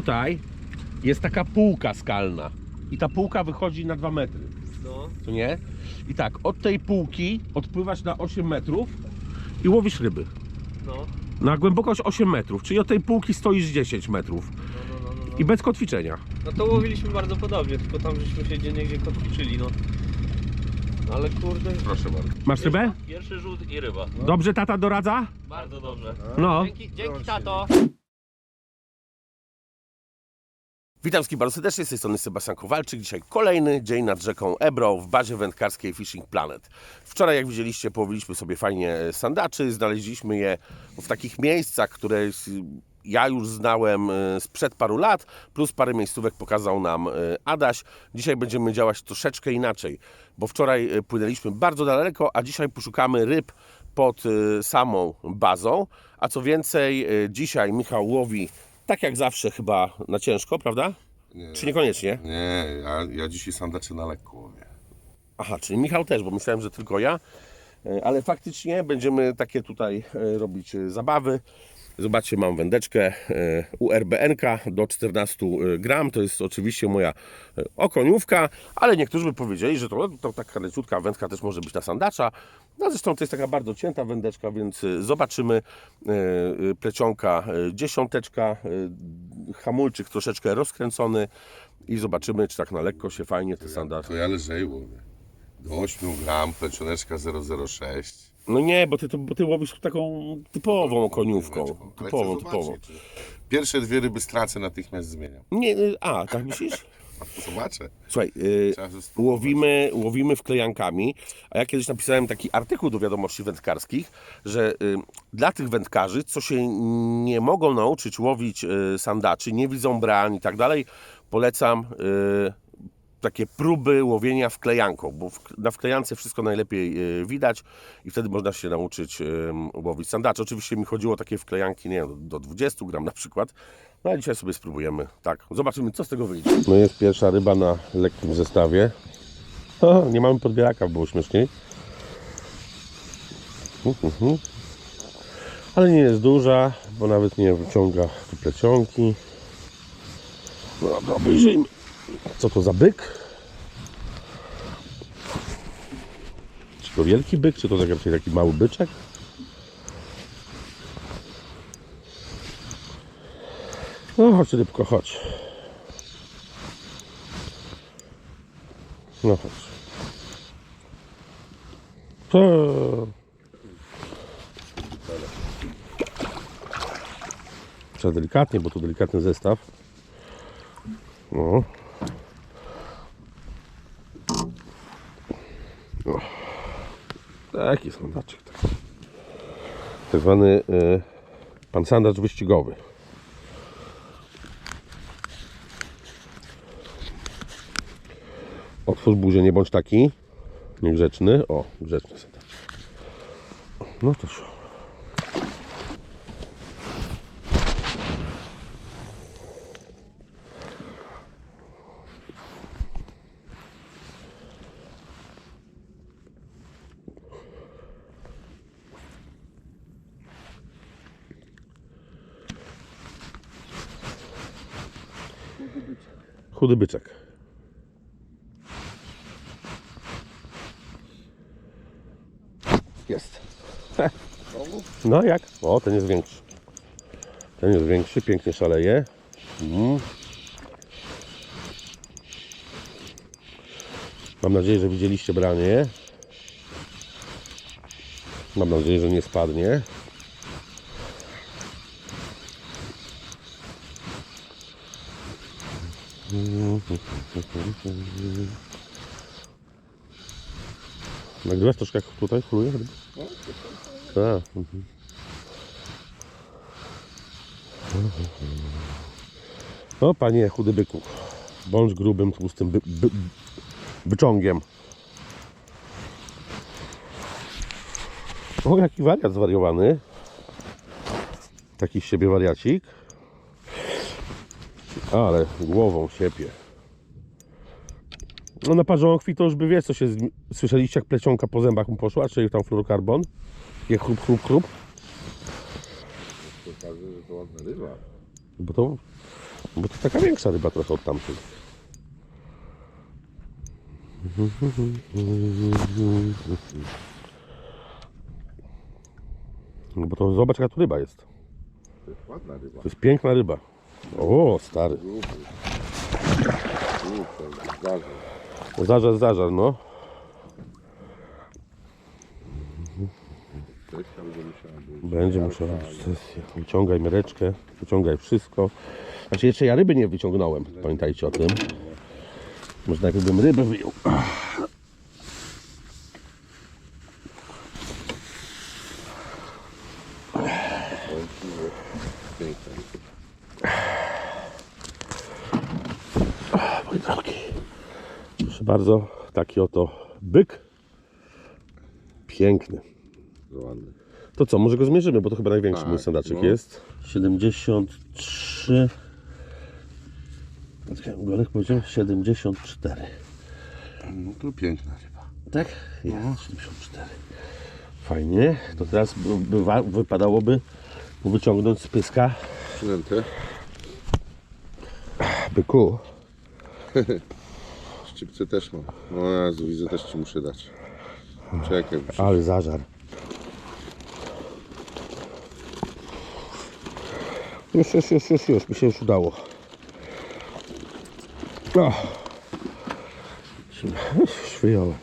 tutaj jest taka półka skalna i ta półka wychodzi na 2 metry, No, co nie? I tak, od tej półki odpływasz na 8 metrów i łowisz ryby. no, Na głębokość 8 metrów, czyli od tej półki stoisz 10 metrów no, no, no, no. i bez kotwiczenia. No to łowiliśmy bardzo podobnie, tylko tam żeśmy się gdzie niegdzie kotwiczyli, no. No Ale kurde. Proszę bardzo. Masz rybę? Pierwszy rzut i ryba. Dobrze tata doradza? Bardzo dobrze. No. Dzięki, dzięki tato. Witam z serdecznie, z tej strony Sebastian Kowalczyk. Dzisiaj kolejny dzień nad rzeką Ebro w bazie wędkarskiej Fishing Planet. Wczoraj, jak widzieliście, połowiliśmy sobie fajnie sandaczy. Znaleźliśmy je w takich miejscach, które ja już znałem e, sprzed paru lat, plus parę miejscówek pokazał nam e, Adaś. Dzisiaj będziemy działać troszeczkę inaczej, bo wczoraj e, płynęliśmy bardzo daleko, a dzisiaj poszukamy ryb pod samą bazą. A co więcej, dzisiaj Michał łowi tak jak zawsze chyba na ciężko, prawda? Nie, Czy niekoniecznie? nie ja, ja dzisiaj sandacze na lekko łowię. Aha, czyli Michał też, bo myślałem, że tylko ja. E, Ale faktycznie będziemy takie tutaj e, robić e, zabawy. Zobaczcie, mam wędeczkę e, URBNK do 14 gram. To jest oczywiście moja e, okoniówka, ale niektórzy by powiedzieli, że to, to taka leciutka wędka też może być na sandacza. No zresztą to jest taka bardzo cięta wędeczka, więc e, zobaczymy. E, e, Plecionka e, dziesiąteczka, e, hamulczyk troszeczkę rozkręcony i zobaczymy, czy tak na lekko się fajnie te sandacze To ja lżej łowię. Do 8 gram, plecioneczka 006. No nie, bo ty, to, bo ty łowisz taką typową okoniówką. Ale chcę Typową, typową. Pierwsze dwie ryby stracę, natychmiast zmieniam. Nie, y, a, tak myślisz? Zobaczę. Słuchaj, y, Trzeba łowimy, łowimy wklejankami, a ja kiedyś napisałem taki artykuł do wiadomości wędkarskich, że y, dla tych wędkarzy, co się nie mogą nauczyć łowić y, sandaczy, nie widzą brań i tak dalej, polecam y, takie próby łowienia wklejanką, bo na wklejance wszystko najlepiej y, widać i wtedy można się nauczyć łowić sandacze. Oczywiście mi chodziło o takie wklejanki, nie do 20 gram na przykład, no ale dzisiaj sobie spróbujemy, tak, zobaczymy co z tego wyjdzie. No jest pierwsza ryba na lekkim zestawie. O, nie mamy podbieraka, było śmieszniej. Mhm, mhm. Ale nie jest duża, bo nawet nie wyciąga plecionki. No dobra, obejrzyjmy. Co to za byk? To wielki byk, czy to tak raczej taki mały byczek? No chodź rybko, chodź. No chodź. To... Trzeba delikatnie, bo tu delikatny zestaw. No. O. Taki sandaczek. taki. Tak zwany y, pan sandacz wyścigowy. Otwórz buzię, nie bądź taki niegrzeczny. O, grzeczny sandacz. No to szło. Chudy byczek. Jest. No jak? O, ten jest większy. Ten jest większy, pięknie szaleje. Mm. Mam nadzieję, że widzieliście branie. Mam nadzieję, że nie spadnie. Nagrywasz troszkę jak tutaj króluje? Tak. mhm. O panie chudy byku. Bądź grubym, tłustym by, by, byczągiem. O, jaki wariat zwariowany. Taki z siebie wariacik. Ale głową siepie. No na parzochwi to już by wie, co się... Z... Słyszeliście, jak plecionka po zębach mu poszła? Czyli tam fluorokarbon? Je chrup, chrup, chrup. To pokaże, że to ładna ryba. Bo to Bo to taka większa ryba trochę od tamtej. No bo to zobacz jaka tu ryba jest. To jest ładna ryba. To jest piękna ryba. O, stary. Zdarza. Zażar, zażar, no. Będzie musiała być. Sesja. Wyciągaj miereczkę, wyciągaj wszystko. Znaczy jeszcze ja ryby nie wyciągnąłem, pamiętajcie o tym. Może najpierw bym rybę wyjął. Piękna. Mój drogi. Proszę bardzo, taki oto byk. Piękny. Bardzo ładny. To co, może go zmierzymy, bo to chyba największy Tak, mój sandaczek no. jest. 73. Czekaj, Golek powiedział 74. No to piękna ryba. Tak? Jest 74. Fajnie. To teraz by, bywa, wypadałoby mu wyciągnąć z pyska Przynętę. byku. Szczypce też mam. O Jezu, widzę, też Ci muszę dać. Czekaj, muszę... Ale zażar. Już, już, już, już, już, mi się już udało. O. Już wyjąłem.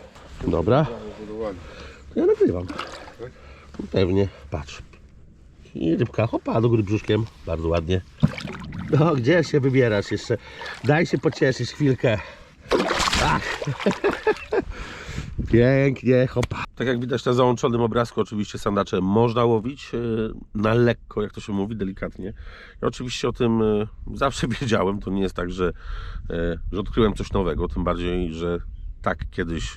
Dobra, ja nagrywam. Pewnie, patrz. I rybka, hopa, do góry brzuszkiem. Bardzo ładnie. No, gdzie się wybierasz jeszcze? Daj się pocieszyć chwilkę. Pięknie, hopa. Tak jak widać na załączonym obrazku, oczywiście sandacze można łowić e, na lekko, jak to się mówi, delikatnie. Ja oczywiście o tym e, zawsze wiedziałem. To nie jest tak, że, e, że odkryłem coś nowego. Tym bardziej, że tak kiedyś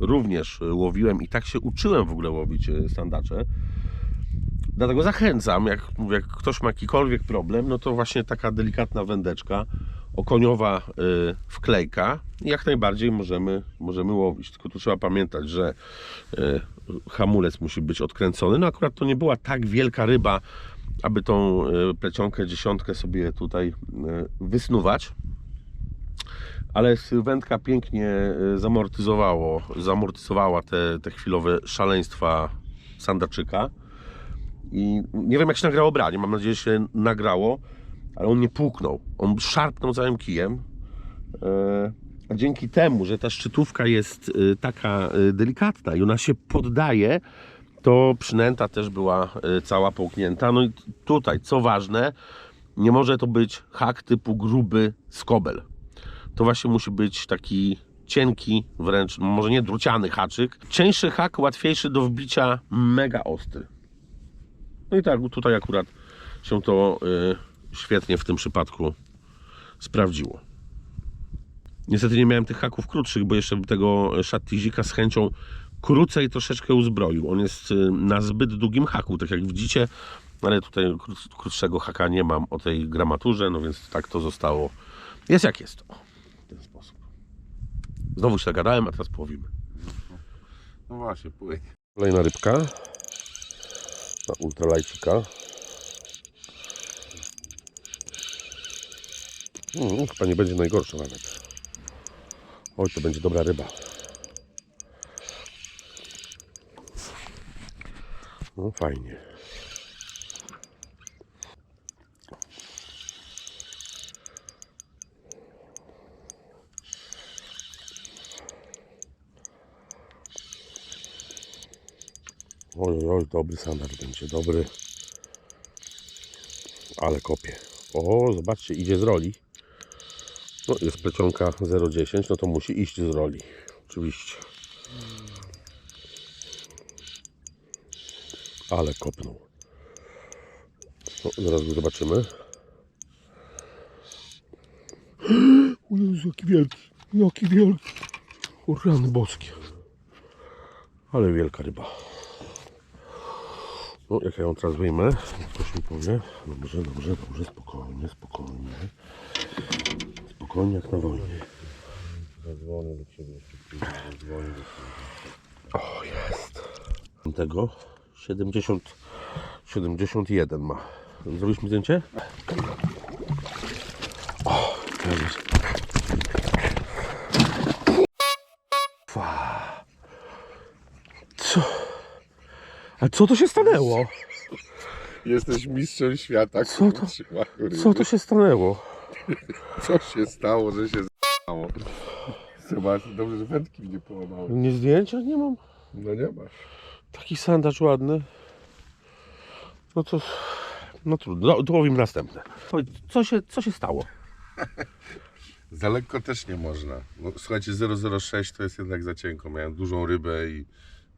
również łowiłem i tak się uczyłem w ogóle łowić sandacze. Dlatego zachęcam, jak, jak ktoś ma jakikolwiek problem, no to właśnie taka delikatna wędeczka, okoniowa y, wklejka, jak najbardziej możemy, możemy łowić. Tylko tu trzeba pamiętać, że y, hamulec musi być odkręcony. No akurat to nie była tak wielka ryba, aby tą y, plecionkę, dziesiątkę sobie tutaj wysnuwać. Ale wędka pięknie zamortyzowało, zamortyzowała te, te chwilowe szaleństwa sandaczyka. I nie wiem, jak się nagrało branie. Mam nadzieję, że się nagrało, ale on nie puknął. On szarpnął całym kijem. E, A dzięki temu, że ta szczytówka jest e, taka e, delikatna i ona się poddaje, to przynęta też była cała połknięta. No i tutaj, co ważne, nie może to być hak typu gruby skobel. To właśnie musi być taki cienki, wręcz może nie druciany haczyk. Cieńszy hak, łatwiejszy do wbicia, mega ostry. No i tak, tutaj akurat się to y, świetnie w tym przypadku sprawdziło. Niestety nie miałem tych haków krótszych, bo jeszcze bym tego szattizika z chęcią krócej troszeczkę uzbroił. On jest y, na zbyt długim haku, tak jak widzicie, ale tutaj kró- krótszego haka nie mam o tej gramaturze, no więc tak to zostało. Jest jak jest. O, w ten sposób. Znowu się nagadałem, a teraz połowimy. No właśnie, płyń. Kolejna rybka na ultralajcika. Mm, chyba nie będzie najgorsza nawet. Oj, to będzie dobra ryba. No fajnie. Oj, oj, dobry sandacz będzie, dobry. Ale kopie. O, zobaczcie, idzie z roli. No, jest plecionka 0,10, no to musi iść z roli. Oczywiście. Ale kopnął. No, zaraz go zobaczymy. O Jezu, jaki wielki, jaki wielki. O, rany boskie. Ale wielka ryba. No, jak ja ją teraz wyjmę, ktoś mi powie. Dobrze, dobrze, dobrze, spokojnie, spokojnie. Koń jak na wojnie. Zadzwonię do ciebie jeszcze do. O, jest. Tego 70, 71 ma. Zrobiliśmy zdjęcie? O, Jezus. Co? A co to się stanęło? Jesteś mistrzem świata. Co to, co to się stanęło? Co się stało, że się stało? Zobacz, dobrze, że wędki mnie połamały. Nie zdjęcia nie mam. No nie masz. Taki sandacz ładny. No to... No trudno, no, to łowimy następne. Co się, co się stało? Za lekko też nie można. No, słuchajcie, 006 to jest jednak za cienko. Miałem dużą rybę i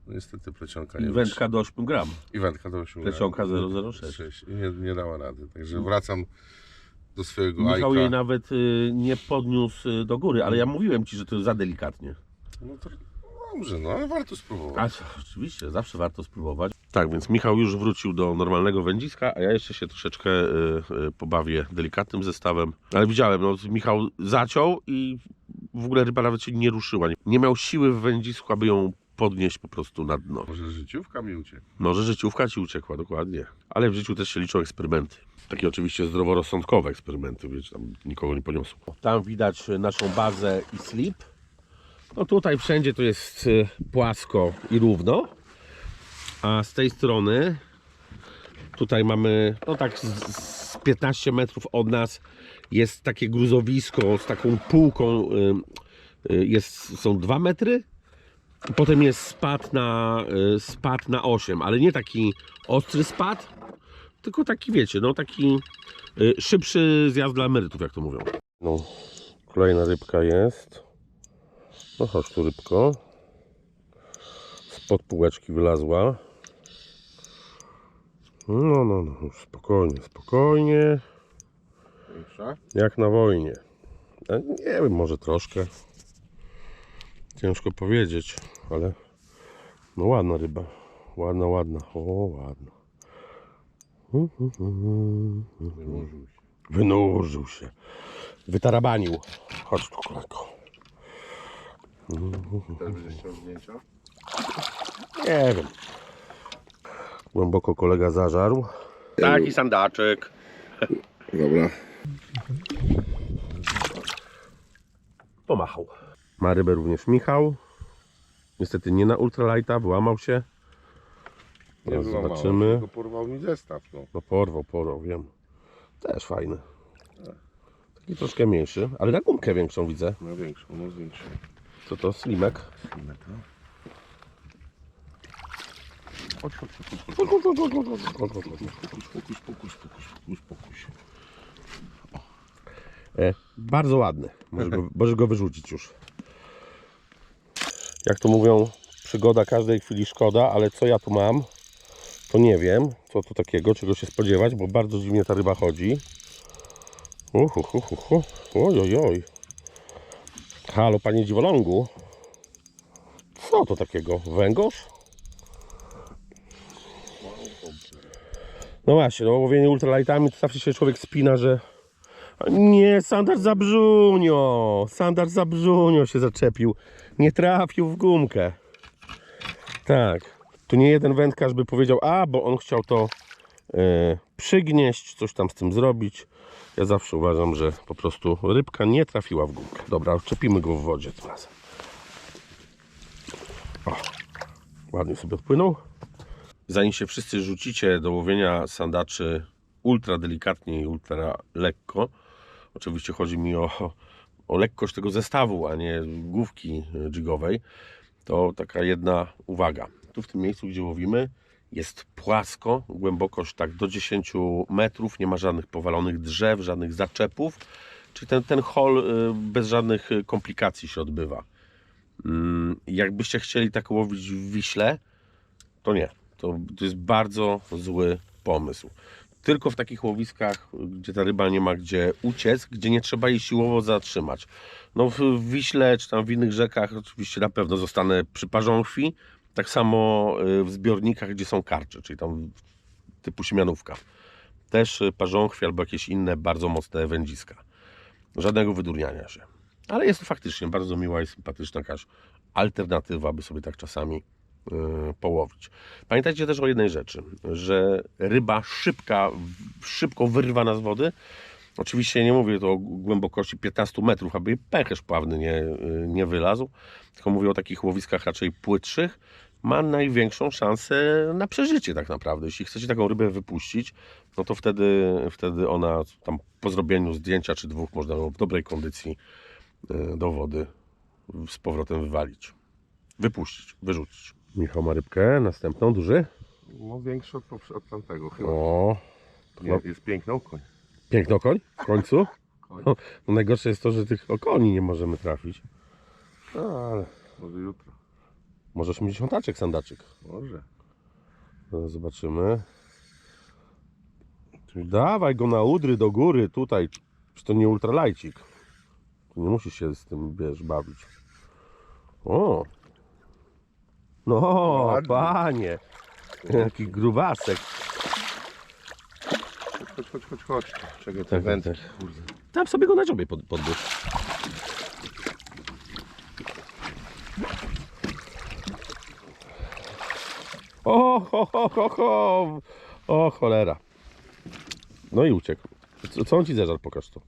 no, niestety plecionka nie wyszła. do 8 gram. I wędka do 8 Plecionka gram. 006. I nie, nie dała rady. Także wracam do swojego Michał ajka. jej nawet y, nie podniósł y, do góry, ale ja mówiłem ci, że to jest za delikatnie. No to dobrze, no ale warto spróbować. A, oczywiście, zawsze warto spróbować. Tak, więc Michał już wrócił do normalnego wędziska, a ja jeszcze się troszeczkę y, y, pobawię delikatnym zestawem. Ale widziałem, no, Michał zaciął i w ogóle ryba nawet się nie ruszyła. Nie miał siły w wędzisku, aby ją podnieść po prostu na dno. Może życiówka mi uciekł. Może życiówka ci uciekła, dokładnie. Ale w życiu też się liczą eksperymenty. Takie oczywiście zdroworozsądkowe eksperymenty, wiecie, tam nikogo nie poniosło. Tam widać naszą bazę i slip. No tutaj wszędzie to jest y, płasko i równo. A z tej strony tutaj mamy, no tak z, z 15 metrów od nas jest takie gruzowisko z taką półką. y, Jest, są 2 metry Potem jest spad na, y, spad na 8, ale nie taki ostry spad, tylko taki wiecie, no taki y, szybszy zjazd dla emerytów, jak to mówią. No, kolejna rybka jest. No chodź tu rybko. Spod półeczki wylazła. No, no, no, już spokojnie, spokojnie. Jak na wojnie. Nie wiem, może troszkę. Ciężko powiedzieć, ale no ładna ryba. Ładna, ładna. O, ładna. Wyłożył się. Wynurzył się. Wytarabanił. Chodź tu, kolego. Też będziesz chciał zdjęcia? Nie wiem. Głęboko kolega zażarł. Taki sandaczek. Dobra. Pomachał. Ma rybę również Michał. Niestety nie na ultralighta, wyłamał się. Nie Teraz złamałem zobaczymy. Tylko porwał mi zestaw, no. No porwał, porwał, wiem. Też fajny. Taki troszkę mniejszy, ale na gumkę większą widzę. No większą, no większą. Co to? Slimek. Pokuś, pokuś, pokuś, pokuś, pokuś, pokuś. E, bardzo ładny. Możesz go, możesz go wyrzucić już. Jak to mówią, przygoda każdej chwili szkoda, ale co ja tu mam, to nie wiem, co to takiego, czego się spodziewać, bo bardzo dziwnie ta ryba chodzi. Uhu, hu, hu, hu. Oj, oj, oj. Halo, panie dziwolągu. Co to takiego? Węgorz? No właśnie, no łowienie ultralightami to zawsze się człowiek spina, że nie, Sandar Zabrzunio. Sandar Zabrzunio się zaczepił. Nie trafił w gumkę. Tak. Tu nie jeden wędkarz by powiedział, a, bo on chciał to e, przygnieść, coś tam z tym zrobić. Ja zawsze uważam, że po prostu rybka nie trafiła w gumkę. Dobra, czepimy go w wodzie tym razem. O, ładnie sobie odpłynął. Zanim się wszyscy rzucicie do łowienia sandaczy ultra delikatnie i ultra lekko, oczywiście chodzi mi o, o lekkość tego zestawu, a nie główki jigowej, to taka jedna uwaga. Tu w tym miejscu, gdzie łowimy, jest płasko, głębokość tak do 10 metrów, nie ma żadnych powalonych drzew, żadnych zaczepów, czyli ten, ten hol y, bez żadnych komplikacji się odbywa. Mm, Jakbyście chcieli tak łowić w Wiśle, to nie. To, to jest bardzo zły pomysł. Tylko w takich łowiskach, gdzie ta ryba nie ma gdzie uciec, gdzie nie trzeba jej siłowo zatrzymać. No w Wiśle czy tam w innych rzekach oczywiście na pewno zostanę przy parząchwi. Tak samo y, w zbiornikach, gdzie są karcze, czyli tam typu śmianówka. Też y, parząchwi albo jakieś inne bardzo mocne wędziska. Żadnego wydurniania się. Ale jest to faktycznie bardzo miła i sympatyczna jakaś alternatywa, by sobie tak czasami połowić. Pamiętajcie też o jednej rzeczy, że ryba szybka, szybko wyrwana z wody. Oczywiście nie mówię tu o głębokości 15 metrów, aby pęcherz pławny nie, nie wylazł, tylko mówię o takich łowiskach raczej płytszych. ma największą szansę na przeżycie tak naprawdę. Jeśli chcecie taką rybę wypuścić, no to wtedy, wtedy ona tam po zrobieniu zdjęcia czy dwóch można ją w dobrej kondycji e, do wody z powrotem wywalić. Wypuścić, wyrzucić. Michał ma rybkę, następną, duży. No większy od, od tamtego chyba. O, Nie, jest piękny okoń. piękny okoń w końcu. Koń. No, no najgorsze jest to, że tych okoni nie możemy trafić. No, ale Może jutro. mieć dziesiątaczek, sandaczyk. Może. Zobaczymy. Dawaj go na udry do góry, tutaj. Czy to nie ultralajcik? Tu nie musisz się z tym, wiesz, bawić. O! No, Ładny. panie! Jaki grubasek. Chodź, chodź, chodź, chodź. Czego te Tak, wędki, tak. kurde. Tam sobie go na dziobie pod, podbierz. O, ho, ho, ho, ho. o cholera. No i uciekł. Co, co on ci zeżar? Pokaż to.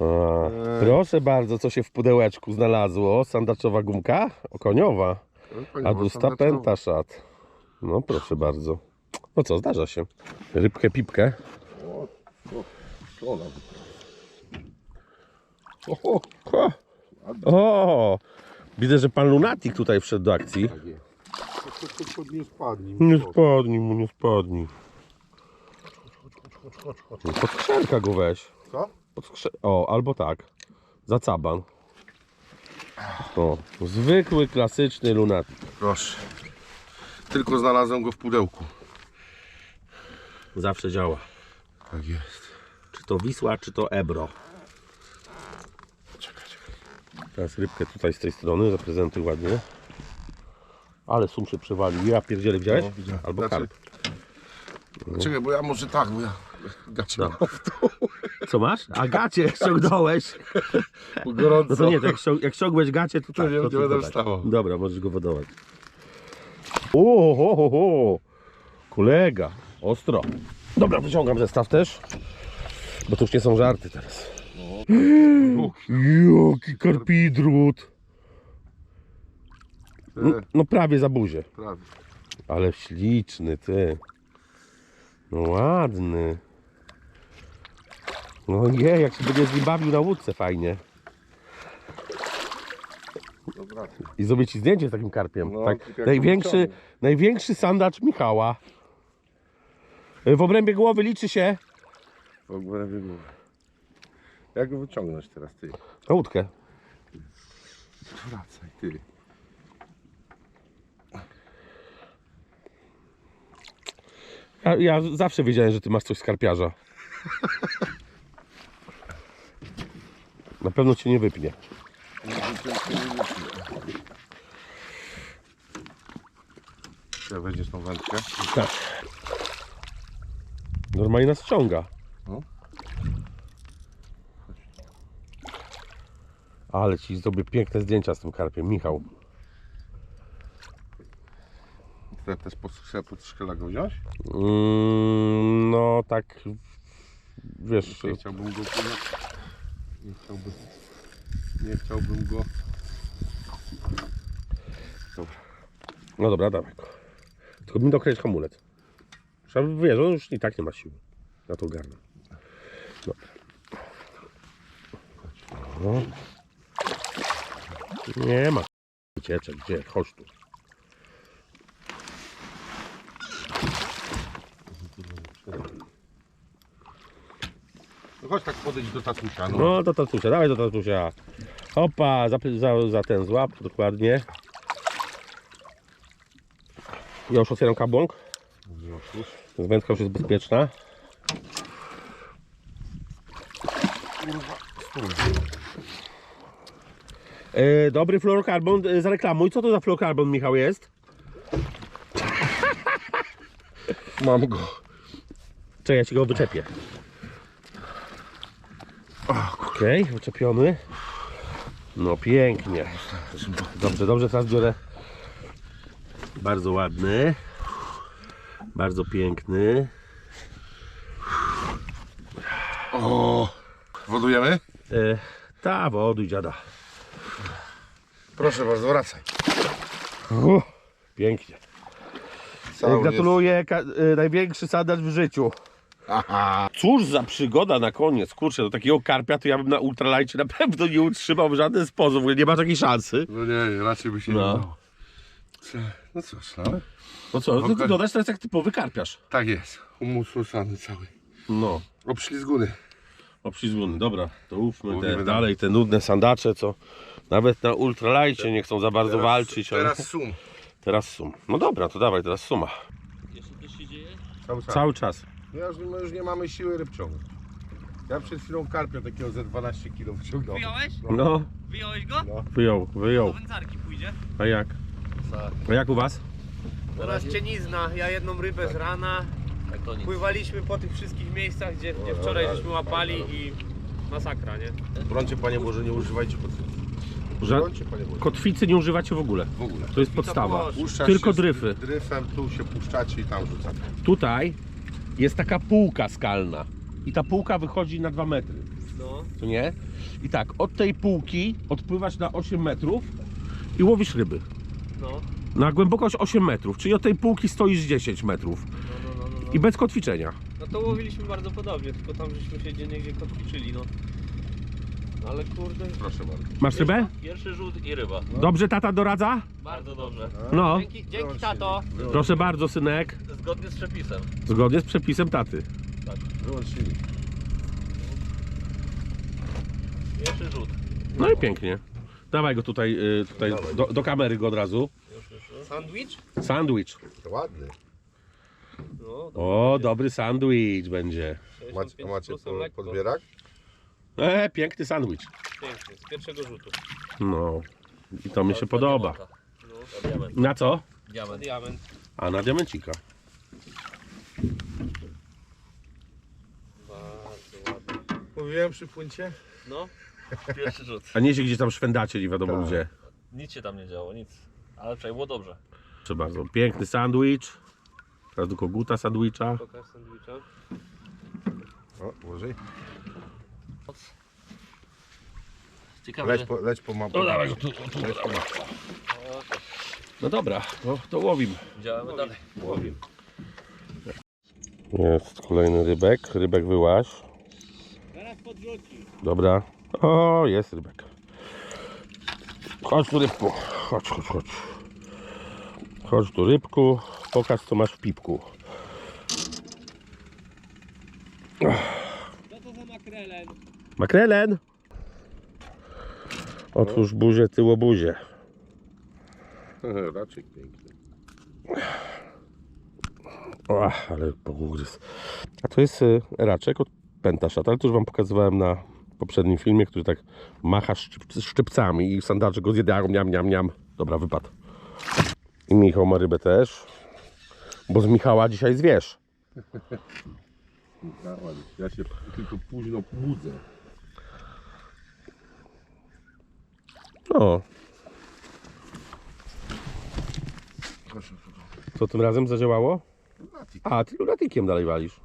A, Eee. proszę bardzo, co się w pudełeczku znalazło. Sandaczowa gumka? Okoniowa. No, Adusta pentaszat. No proszę bardzo. No co, zdarza się. Rybkę, pipkę. O, o, O, o, O! o! Widzę, że pan Lunatik tutaj wszedł do akcji. tak nie spadnij. Nie Chodź, spadnij mu, nie spadnij. Pod skrzynka go weź. Co? Pod. O, albo tak. Za caban. O, zwykły, klasyczny lunatik. Proszę. Tylko znalazłem go w pudełku. Zawsze działa. Tak jest. Czy to Wisła, czy to Ebro. Czekaj, czekaj. Teraz rybkę tutaj z tej strony, zaprezentuj ładnie. Ale sum się przewalił. Ja pierdzielę, widziałeś? No, widziałem. Albo Znaczy- karp. Czekaj, bo ja może tak, bo ja gacie No. Co masz? A gacie ściągnąłeś. gorąco. No to nie, to jak, ściąg, jak ściągłeś gacie, to, To tak. nie- to nie będę tak. wstawał. Dobra, możesz go wodować. O, ho, ho, ho. Kolega, ostro. Dobra, wyciągam zestaw też. Bo to już nie są żarty teraz. Jaki karpidrut. No, no prawie za buzię. prawie. Ale śliczny, ty. No ładny. No nie, jak się będzie z nim bawił na łódce fajnie. Dobra. I zrobię ci zdjęcie z takim karpiem. No, tak, jak największy, wyciągnie. największy sandacz Michała. Y, W obrębie głowy liczy się W ogóle wygłowę. Jak go wyciągnąć teraz, ty? na łódkę. Wracaj, ty. Ja, ja zawsze wiedziałem, że ty masz coś z karpiarza. Na pewno cię nie wypnie. Jak weźmiesz tą wędkę? Tak. Normalnie nas ściąga. No. Ale ci zrobię piękne zdjęcia z tym karpiem, Michał. Chcę też pod, pod szkela go wziąć? Mm, no tak, wiesz, chciałbym go... Nie chciałbym... Nie chciałbym go... Dobra. no dobra, dawaj go. Tylko mi dokręć hamulec. Trzeba, wiesz, on już i tak nie ma siły na to garnę. Dobra. No. Nie ma wycieczek, gdzie? Chodź tu. No chodź tak podejść do tatusia, no. No do tatusia, dawaj do tatusia. Opa, za, za, za ten złap, dokładnie. Ja już otwieram kabłąk. Wędka już jest bezpieczna. E, dobry fluorokarbon, e, zareklamuj. Co to za fluorokarbon, Michał, jest? Mam go. Czekaj, ja ci go wyczepię. Okej, wyczepiony. No pięknie. Dobrze, dobrze, teraz biorę. Bardzo ładny. Bardzo piękny. O, wodujemy? E, ta, woduj dziada. Proszę bardzo, wracaj. Pięknie. Cały Gratuluję, y, największy sandacz w życiu. Cóż za przygoda na koniec, kurczę, do takiego karpia to ja bym na ultralajcie na pewno nie utrzymał w żaden sposób, w ogóle nie ma takiej szansy. No nie, raczej by się No. nie udało. Co? No cóż, no. No co, no ty Okej. dodasz teraz jak typowy karpiarz. Tak jest. Umusłusany cały. No, Obślizguny. obślizguny, dobra, to ufmy te, dalej. dalej te nudne sandacze, co nawet na ultralajcie nie chcą za bardzo walczyć, ale Teraz sum. teraz sum. No dobra, to dawaj, teraz suma. Jeszcze coś się dzieje? Cały czas. Cały czas. No już, my już nie mamy siły ryb ciągnąć. Ja przed chwilą karpia takiego ze 12 kg wciągnąłem. Wyjąłeś? No, Wyjąłeś go? No. wyjął, Do wyjął. wędzarki pójdzie. A jak? A jak u was? U nas cienizna, ja jedną rybę z rana. Tak Pływaliśmy po tych wszystkich miejscach, gdzie, gdzie wczoraj żeśmy łapali i masakra, nie? Brońcie Panie Boże, nie używajcie kotwicy. Że Brońcie Panie Boże. kotwicy nie używacie w ogóle. W ogóle. To jest podstawa. Puszczasz Tylko się z dryfy. Dryfem, tu się puszczacie i tam rzucacie. Tutaj jest taka półka skalna. I ta półka wychodzi na 2 metry. No. To nie? I tak, od tej półki odpływasz na 8 metrów i łowisz ryby. No, Na głębokość 8 metrów, czyli od tej półki stoisz 10 metrów. no, no, no, no, no. I bez kotwiczenia. No to łowiliśmy bardzo podobnie, tylko tam żeśmy się gdzie niegdzie kotwiczyli, no. Ale kurde. Proszę bardzo. Masz rybę? Pierwszy rzut i ryba. Dobrze tata doradza? Bardzo dobrze. No. Dzięki, dzięki tato. Proszę bardzo synek. Zgodnie z przepisem. Zgodnie z przepisem taty. Wyłącz silnik. Pierwszy rzut. No i pięknie. Dawaj go tutaj, y, tutaj do, do kamery go od razu. Sandwich? Sandwich. Ładny. No, O, dobry sandwich będzie. Macie, 65 macie plusem po, lekko. podbierak? E, piękny sandwich. Pięknie, z pierwszego rzutu. No. I to mi się podoba. No, diament. Na co? Diament. Diament. A na diamencika. Bardzo ładny. Mówiłem przy płyncie? No, Pierwszy rzut. A nie się gdzieś tam szwędacie, nie wiadomo Tak. gdzie. Nic się tam nie działo, nic. Ale wczoraj było dobrze. Proszę bardzo. Piękny sandwich. Teraz do koguta sandwicha. pokaż sandwicha. O, ułożyj. Ciekawe, Leć że po, leć po mapę. No dawaj go tu, tu, Leć po mapę. No dobra, to, to łowim. działamy dalej. Łowim. Jest kolejny rybek. Rybek wyłaś. Teraz podrzuci. Dobra. O, jest rybek. Chodź tu rybku. Chodź, chodź, chodź. Chodź tu rybku. Pokaż co masz w pipku. Makrelen? Makrelen! Otwórz buzię, tyło buzię. Raczej piękny. O, ale pogryz. A to jest y, raczek od Pentashat, ale to już Wam pokazywałem na poprzednim filmie, który tak macha szczyp, szczypcami i sandacze go zjadają, niam, niam, niam. Dobra, wypad. I Michał ma rybę też, bo z Michała dzisiaj zwierz. Ja się tylko późno budzę. O, Proszę, co tym razem zadziałało? Lunatik. A, ty lunatikiem dalej walisz.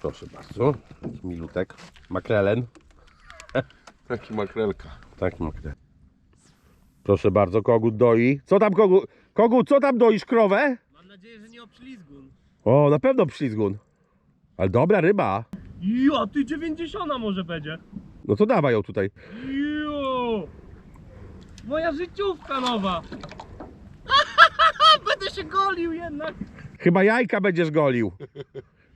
Proszę bardzo, taki milutek. Makrelen. Taki makrelka. Tak, makrel. Proszę bardzo, kogut doi. Co tam kogut? Kogut, co tam doisz krowę? Mam nadzieję, że nie obślizgun. O, na pewno ślizgun. Ale dobra ryba. Jo, ty 90 może będzie. No to dawaj ją tutaj. Jo! Moja życiówka nowa! Będę się golił jednak! Chyba jajka będziesz golił.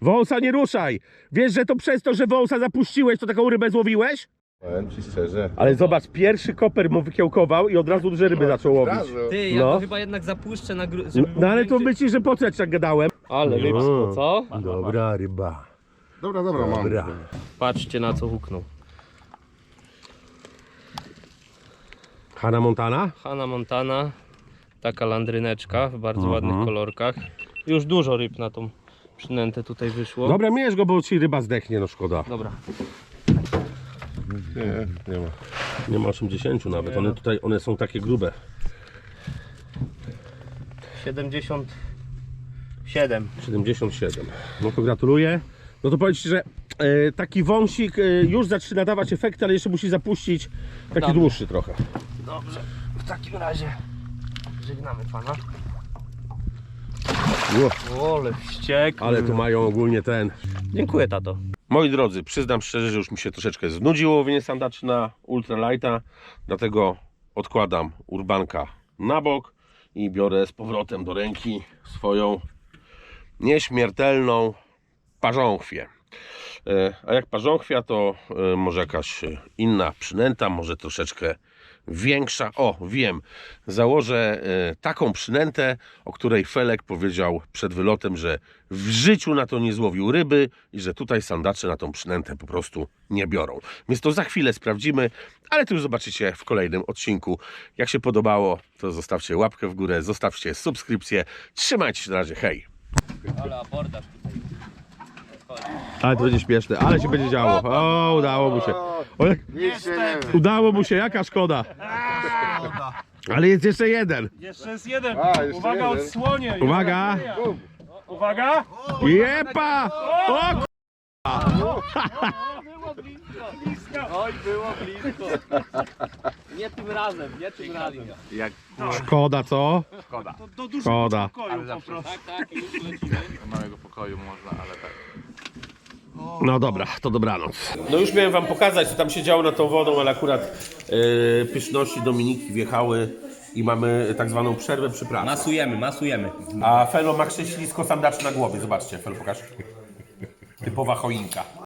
Wąsa nie ruszaj. Wiesz, że to przez to, że wąsa zapuściłeś, to taką rybę złowiłeś? Powiem ci szczerze. Ale zobacz, pierwszy koper mu wykiełkował i od razu duże ryby zaczął łowić. Ty, ja No. go chyba jednak zapuszczę na gru... No, żeby no ale to myślisz, że po co ja ci tak gadałem? Ale rybsko, co? Dobra ryba. Dobra, dobra, mam. Dobra. Patrzcie na co huknął. Hanna Montana? Hanna Montana. Taka landryneczka w bardzo Mhm. ładnych kolorkach. Już dużo ryb na tą przynętę tutaj wyszło. Dobra, mierz go, bo ci ryba zdechnie, no szkoda. Dobra. Nie, nie ma. Nie ma 80 nawet, one tutaj, one są takie grube. 77. 77. No to gratuluję. No to powiedz ci, że E, taki wąsik e, już zaczyna dawać efekty, ale jeszcze musi zapuścić taki Dobra. dłuższy trochę. Dobrze, w takim razie żegnamy pana. Ole, wściekły. Ale tu mają ogólnie ten. Dziękuję, tato. Moi drodzy, przyznam szczerze, że już mi się troszeczkę znudziło łowienie sandaczy na ultralighta, dlatego odkładam urbanka na bok i biorę z powrotem do ręki swoją nieśmiertelną parząchwię. E, A jak parząchwia, to e, może jakaś e, inna przynęta, może troszeczkę większa. O, wiem, założę taką przynętę, o której Felek powiedział przed wylotem, że w życiu na to nie złowił ryby i że tutaj sandacze na tą przynętę po prostu nie biorą. Więc to za chwilę sprawdzimy, ale to już zobaczycie w kolejnym odcinku. Jak się podobało, to zostawcie łapkę w górę, zostawcie subskrypcję. Trzymajcie się na razie, hej! Ale to będzie śmieszne, ale się będzie działo. O, udało mu się. O, jak... Udało mu się, jaka szkoda. Ale jest jeszcze jeden. Jeszcze jest jeden. A, jeszcze Uwaga, jeden. odsłonie. Uwaga! Uwaga. Jepa! O, Oj, było blisko. Nie tym razem, nie tym razem. szkoda, co? To do dużego Szkoda. pokoju po prostu. Tak, tak, już lecimy. No dobra, to dobranoc. No już miałem wam pokazać, co tam się działo nad tą wodą, ale akurat e, pyszności Dominiki wjechały i mamy tak zwaną przerwę przy pracy. Masujemy, masujemy. A Felo ma krześlisko sandaczy na głowie. Zobaczcie, Fel, pokaż. Typowa choinka.